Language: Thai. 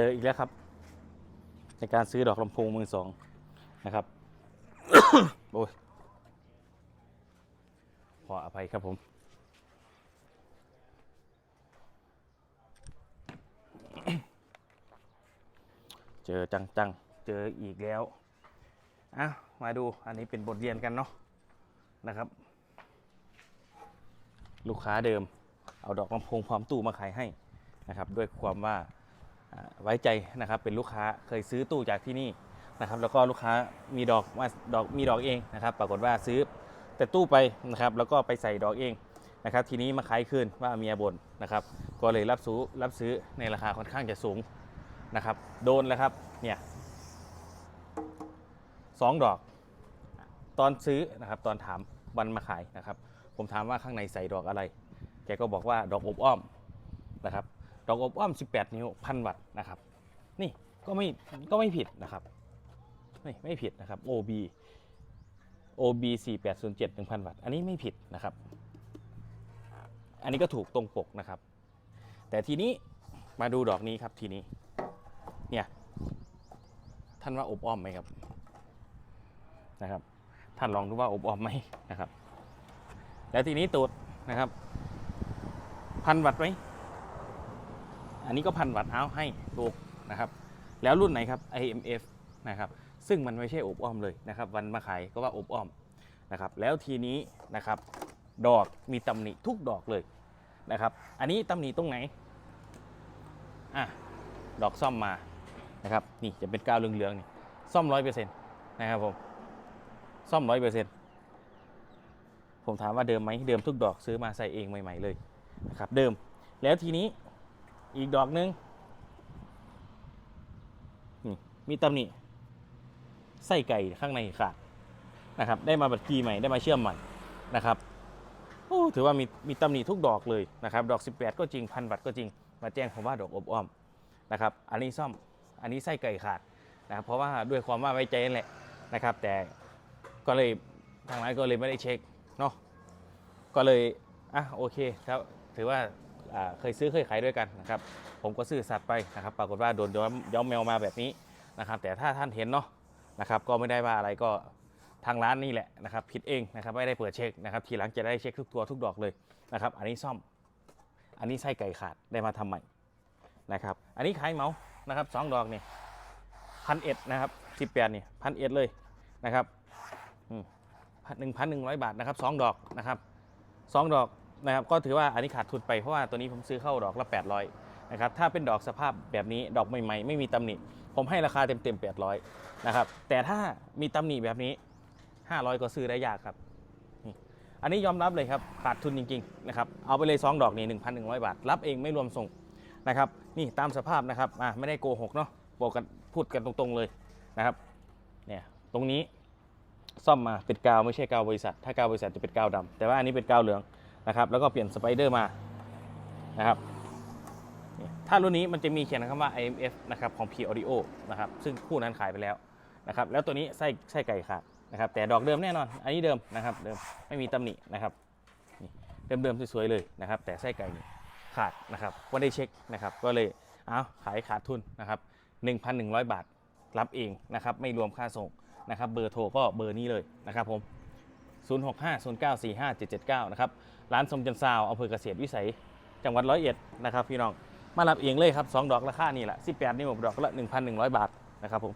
เจออีกแล้วครับ ในการซื้อดอกลำโพงมือสองนะครับโอ้ยขออภัยครับผม เจอจังๆ เจออีกแล้วอะมาดูอันนี้เป็นบทเรียนกันเนาะนะครับ ลูกค้าเดิม เอาดอกลำโพงพร้อมตู้มาขายให้นะครับ ด้วยความว่า ไว้ใจนะครับเป็นลูกค้าเคยซื้อตู้จากที่นี่นะครับแล้วก็ลูกค้ามีดอกมาดอกมีดอกเองนะครับ ปรากฏว่าซื้อแต่ตู้ไปนะครับแล้วก็ไปใส่ดอกเองนะครับ ทีนี้มาขายคืนว่าเมียบ่นนะครับ ก็เลยรับซื้อรับซื้อในราคาค่อนข้างจะสูงนะครับ โดนแล้วครับเนี่ยสองดอก ตอนซื้อนะครับตอนถามวันมาขายนะครับ ผมถามว่าข้างในใส่ดอกอะไร แกก็บอกว่าดอกอบอ้อมนะครับ ดอกอบอ้อม 18 นิ้วพันวัตต์นะครับ นี่ก็ไม่ก็ไม่ผิดนะครับไม่ไม่ผิดนะครับ OB OB 4807 1000 วัตต์ อันนี้ไม่ผิดนะครับ อันนี้ก็ถูกตรงปกนะครับ แต่ทีนี้มาดูดอกนี้ครับทีนี้ เนี่ย ท่านว่าอบอ้อมไหมครับ นะครับ ท่านลองดูว่าอบอ้อมไหมนะครับ แล้วทีนี้ตูดนะครับ พันวัตต์ไหม อันนี้ก็พันวัตต์เอาให้ถูกนะครับ แล้วรุ่นไหนครับ IMF นะครับซึ่งมันไม่ใช่อบอ้อมเลยนะครับ วันมาขายก็ว่าอบอ้อมนะครับ แล้วทีนี้นะครับดอกมีตำหนิทุกดอกเลยนะครับ อันนี้ตำหนิตรงไหนอะดอกซ่อมมานะครับ นี่จะเป็นกาวเหลืองๆนี่ซ่อมร้อยเปอร์เซ็นต์นะครับผมซ่อมร้อยเปอร์เซ็นต์ผมถามว่าเดิมไหมเดิมทุกดอกซื้อมาใส่เองใหม่ ๆเลยนะครับเดิมแล้วทีนี้ อีกดอกหนึงนี่มีตำหนิไส้ไก่ข้างในขาดนะครับ ได้มาบัดกีใหม่ได้มาเชื่อมใหม่นะครับโอ้ถือว่ามีมีตำหนิทุกดอกเลยนะครับ ดอก 18 ก็จริงพันบัตรก็จริง มาแจ้งผมว่าดอกอบอ้อมนะครับ อันนี้ซ่อมอันนี้ไส้ไก่ขาดนะครับเพราะว่าด้วยความว่าไว้ใจนั่นแหละนะครับ แต่ก็เลยทางร้านก็เลยไม่ได้เช็คเนาะก็เลยอะโอเคครับถือว่า เคยซื้อเคยขายด้วยกันนะครับ ผมก็ซื้อสัตว์ไปนะครับ ปรากฏว่าโดนย้อมย้อมแมวมาแบบนี้นะครับ แต่ถ้าท่านเห็นเนาะนะครับก็ไม่ได้ว่าอะไรก็ทางร้านนี่แหละนะครับผิดเองนะครับไม่ได้เปิดเช็คนะครับทีหลังจะได้เช็คทุกตัวทุกดอกเลยนะครับ อันนี้ซ่อม อันนี้ไส้ไก่ขาดได้มาทำใหม่นะครับ อันนี้ขายเมานะครับสองดอกนี่พันเอ็ดนะครับสิบแปดนี่พันเอ็ดเลยนะครับหนึ่งพันหนึ่งร้อยบาทนะครับสองดอกนะครับสองดอก นะครับก็ถือว่าอันนี้ขาดทุนไปเพราะว่าตัวนี้ผมซื้อเข้าดอกละ 800นะครับถ้าเป็นดอกสภาพแบบนี้ดอกใหม่ๆ ไม่มีตำหนิผมให้ราคาเต็มๆ800นะครับแต่ถ้ามีตำหนิแบบนี้ 500 ก็ซื้อได้ยากครับอันนี้ยอมรับเลยครับขาดทุนจริงๆนะครับเอาไปเลย 2 ดอกนี่1,100 บาท รับเองไม่รวมส่งนะครับนี่ตามสภาพนะครับอะไม่ได้โกหกเนาะบอกกันพูดกันตรงๆเลยนะครับเนี่ยตรงนี้ซ่อมมาเป็นกาวไม่ใช่กาวบริษัท ถ้ากาวบริษัทจะเป็นกาวดำแต่ว่าอันนี้เป็นกาวเหลือง นะครับ แล้วก็เปลี่ยนสไปเดอร์มานะครับถ้ารุ่นนี้มันจะมีเขียนคำว่า IMF นะครับของ P Audio นะครับซึ่งคู่นั้นขายไปแล้วนะครับแล้วตัวนี้ไส้ไส้ไก่ขาดนะครับแต่ดอกเดิมแน่นอน อันนี้เดิมนะครับเดิมไม่มีตำหนินะครับนี่เดิมๆสวยๆเลยนะครับ แต่ไส้ไก่นี่ขาดนะครับว่าได้เช็คนะครับ ก็เลยเอาขายขาดทุนนะครับ1,100 บาทรับเองนะครับไม่รวมค่าส่งนะครับ เบอร์โทรก็เบอร์นี้เลยนะครับผม 0650945779 นะครับ ร้านสมจันทร์ซาวอำเภอเกษตรวิสัย จังหวัดร้อยเอ็ดนะครับพี่น้อง มารับเองเลยครับ 2 ดอกราคานี่แหละ 18 นิ้วดอกละ 1,100 บาทนะครับผม